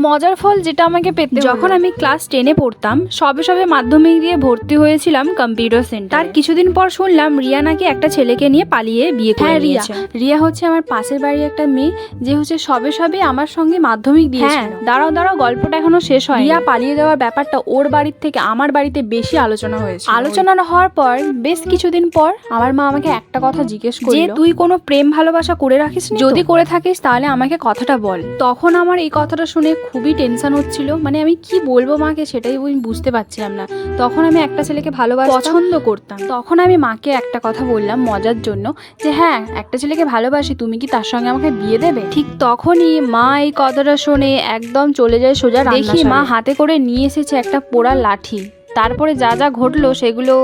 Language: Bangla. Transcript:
মজার ফল যেটা আমাকে পেতে যখন আমি ক্লাস টেনে পড়তাম সবে সবে মাধ্যমিক দিয়ে ভর্তি হয়েছিলাম কম্পিউটার সেন্টার তার কিছুদিন পর শুনলাম রিয়া নাকি একটা ছেলেকে নিয়ে পালিয়ে বিয়ে করে হ্যাঁ, রিয়া। রিয়া হচ্ছে আমার পাশের বাড়ির একটা মেয়ে যে হচ্ছে সবে সবে আমার সঙ্গে মাধ্যমিক দিয়েছিল। হ্যাঁ। দাঁড়াও দাঁড়াও গল্পটা এখনও শেষ হয় রিয়া পালিয়ে যাওয়ার ব্যাপারটা ওর বাড়ির থেকে আমার বাড়িতে বেশি আলোচনা হয়েছে আলোচনা হওয়ার পর বেশ কিছুদিন পর আমার মা আমাকে একটা কথা জিজ্ঞেস করল। যে তুই কোনো প্রেম ভালোবাসা করে রাখিস যদি করে থাকিস তাহলে আমাকে কথাটা বল। তখন আমার এই কথাটা শুনে খুবই টেনশন হচ্ছিল। মানে আমি কি বলব মাকে সেটাই আমি বুঝতে পারছিলাম না। তখন আমি একটা ছেলেকে ভালোবাসা পছন্দ করতাম। তখন আমি মাকে একটা কথা বললাম মজার জন্য যে হ্যাঁ একটা ছেলেকে ভালোবাসি তুমি কি তার সঙ্গে আমাকে বিয়ে দেবে? ঠিক তখনই মা এই কথাটা শুনে একদম চলে যায় সোজা দেখি মা হাতে করে নিয়ে এসেছে একটা পোড়া লাঠি। তারপরে যা যা ঘটলো সেগুলো